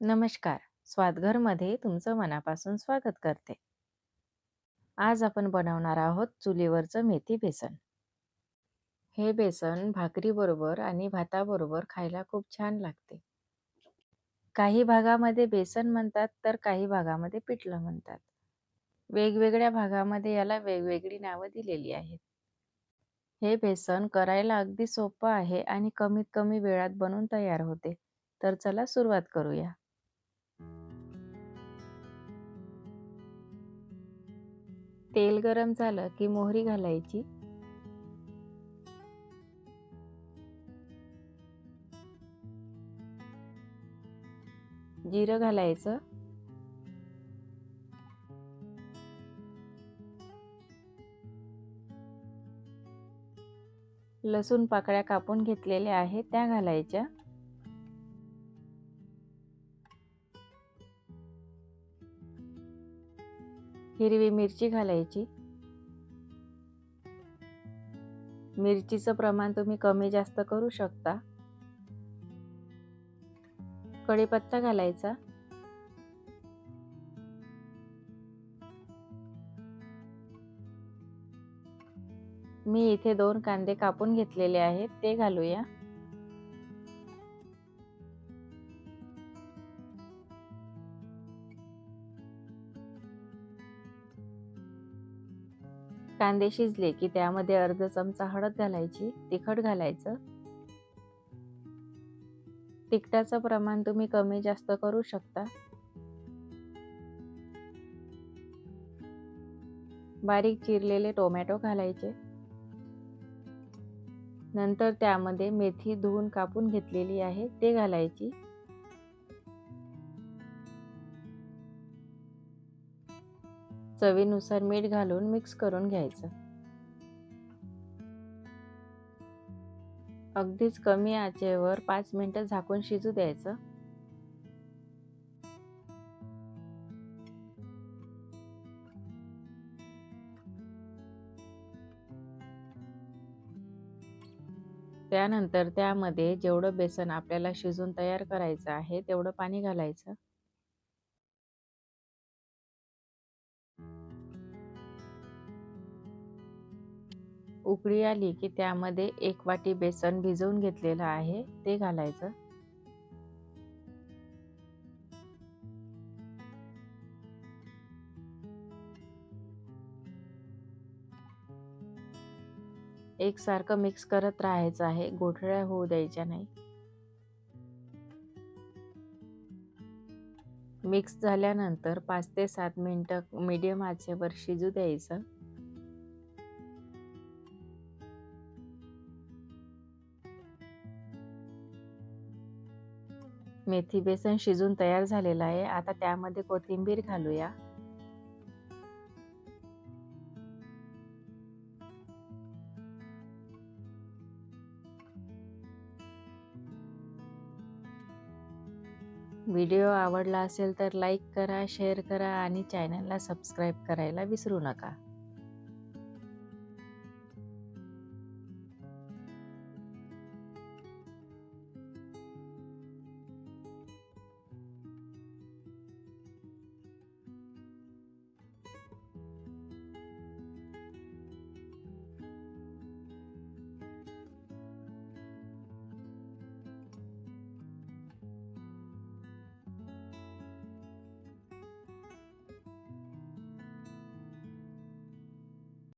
नमस्कार. स्वादघरमध्ये तुमचं मनापासून स्वागत करते. आज आपण बनवणार आहोत चुलीवरचं मेथी बेसन. हे बेसन भाकरीबरोबर आणि भाताबरोबर खायला खूप छान लागते. काही भागामध्ये बेसन म्हणतात, तर काही भागामध्ये पिठलं म्हणतात. वेगवेगळ्या भागामध्ये याला वेगवेगळी नावं दिलेली आहेत. हे बेसन करायला अगदी सोपं आहे आणि कमीत कमी वेळात बनून तयार होते. तर चला सुरुवात करूया. तेल गरम झालं की मोहरी घालायची. जिरं घालायचं. लसूण पाकळ्या कापून घेतलेल्या आहेत त्या घालायच्या. हिरवी मिरची घालायची. मिरचीचं प्रमाण तुम्ही कमी जास्त करू शकता. कढीपत्ता घालायचा. मी इथे दोन कांदे कापून घेतलेले आहेत ते घालूया. कांदे शिजले की त्यामध्ये अर्ध चमचा हळद घालायची, तिखट घालायचं. तिखटाचं प्रमाण तुम्ही कमी जास्त करू शकता. बारीक चिरलेले टोमॅटो घालायचे. नंतर त्यामध्ये मेथी धुवून कापून घेतलेली आहे ते घालायची. चवीनुसार मीठ घालून मिक्स करून घ्यायचं. अगदीच कमी आचेवर पाच मिनिटं झाकून शिजू द्यायचं. त्यानंतर त्यामध्ये जेवढं बेसन आपल्याला शिजून तयार करायचं आहे तेवढं पाणी घालायचं. उकळी आली की त्यामध्ये एक वाटी बेसन भिजवून घेतलेलं आहे ते घालायचं. एकसारखं मिक्स करत राहायचं आहे, गोठळ्या होऊ द्यायच्या नाही. मिक्स झाल्यानंतर पाच ते सात मिनटं मीडियम आचेवर शिजू द्यायचं. मेथी बेसन शिजून तयार झालेलं आहे. आता त्यामध्ये कोथिंबीर घालूया. व्हिडिओ आवडला असेल तर लाईक करा, शेअर करा आणि चॅनलला सबस्क्राईब करायला विसरू नका.